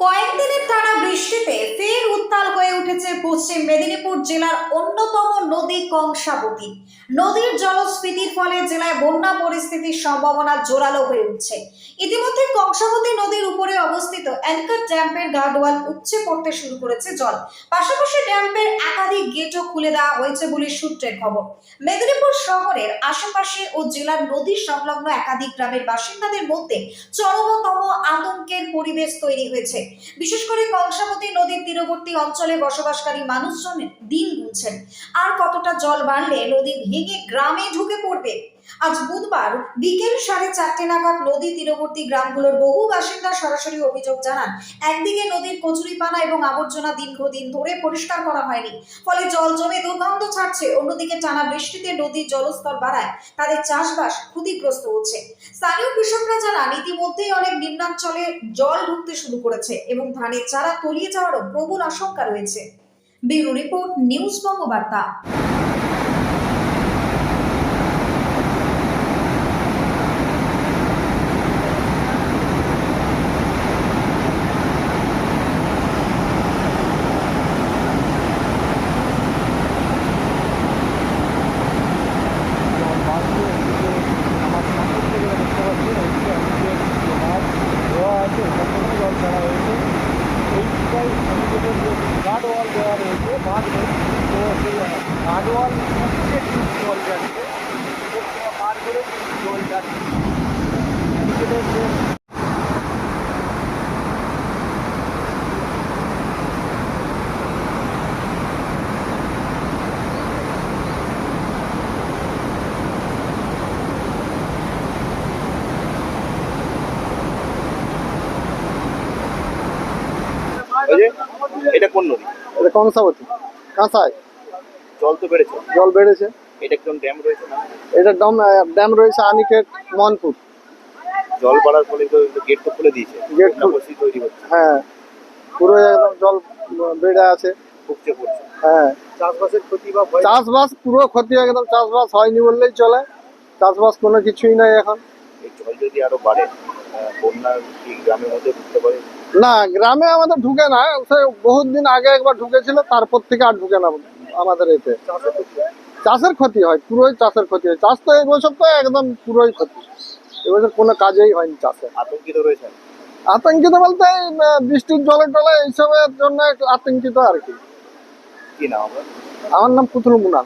কয়েকদিনের টানা বৃষ্টিতে ফের উত্তাল হয়ে উঠেছে পশ্চিম মেদিনীপুর জেলার অন্যতম নদী কংসাবতী। নদীর জলস্ফীতির ফলে জেলায় বন্যা পরিস্থিতির সম্ভাবনা জোরালো হয়ে উঠছে। ইতিমধ্যে কংসাবতী নদীর উপরে অবস্থিত অ্যাঙ্কার ড্যাম্পের গার্ডওয়াল উপচে পড়তে শুরু করেছে জল। পাশাপাশি ড্যাম্পের একাধিক গেটও খুলে দেওয়া হয়েছে বলে সূত্রের খবর। মেদিনীপুর শহরের আশেপাশে ও জেলার নদী সংলগ্ন একাধিক গ্রামের বাসিন্দাদের মধ্যে চরমতম আতঙ্কের পরিবেশ তৈরি হয়েছে। বিশেষ করে কংসাবতী নদীর তীরবর্তী অঞ্চলে বসবাসকারী মানুষজন দিন গুনছেন। আর কতটা জল বাড়লে নদী ভেঙে গ্রামে ঢুকে পড়বে? আজ বুধবার বিকেল সাড়ে চারটে নাগাদ নদী তীরবর্তী গ্রামগুলোর বহু বাসিন্দা সরাসরি অভিযোগ জানান, একদিকে নদীর কচুরিপানা এবং আবর্জনা দীর্ঘদিন ধরে পরিষ্কার করা হয়নি, ফলে জল জমে দুর্গন্ধ ছাড়ছে, অন্যদিকে টানা বৃষ্টিতে নদীর জলস্তর বাড়ায়, তাদের চাষবাস ক্ষতিগ্রস্ত হচ্ছে। স্থানীয় কৃষকরা জানান, ইতিমধ্যেই অনেক নিম্নাঞ্চলে জল ঢুকতে শুরু করেছে এবং ধানের চারা তলিয়ে যাওয়ারও প্রবল আশঙ্কা রয়েছে। Bureau report, news Bangabarta. ఆడవాళ్ళు బాధపడి এটা কোন নদী? এটা কংসাবতী। কাঁসায় জল তো বেড়েছে। জল বেড়েছে। এটা একদম ড্যাম রয়েছে না? এটা ড্যাম ড্যাম রয়েছে আনিকেট মনপুর জল বাড়ার ফলে তো গেট তো খুলে দিয়েছে। বন্যা খুলে- তৈরি হচ্ছে। হ্যাঁ। পুরো একদম জল বেড়ে আছে। উপচে পড়ছে। হ্যাঁ। চাষবাসের ক্ষতি বা চাষবাস পুরো ক্ষতি একদম চাষবাস হয়নি বললেই চলে। চাষবাস কোনো কিছুই নাই এখন। এই জল যদি আরও বাড়ে বন্যা গ্রামের মধ্যে ঢুকতে পারে? না গ্রামে আমাদের ঢুকে না। সে বহুত দিন আগে একবার ঢুকেছিল তারপর থেকে আর ঢুকে না আমাদের এতে। চাষের ক্ষতি হয় পুরোই চাষের ক্ষতি হয়। চাষ তো এবছর তো একদম পুরোই ক্ষতি। এবছর কোনো কাজেই হয়নি চাষে। আতঙ্কিত রয়েছেন? আতঙ্কিত বলতে বৃষ্টির জলে টলে এইসবের জন্য একটু আতঙ্কিত আর কি। কি আমার নাম পুতুল মুনা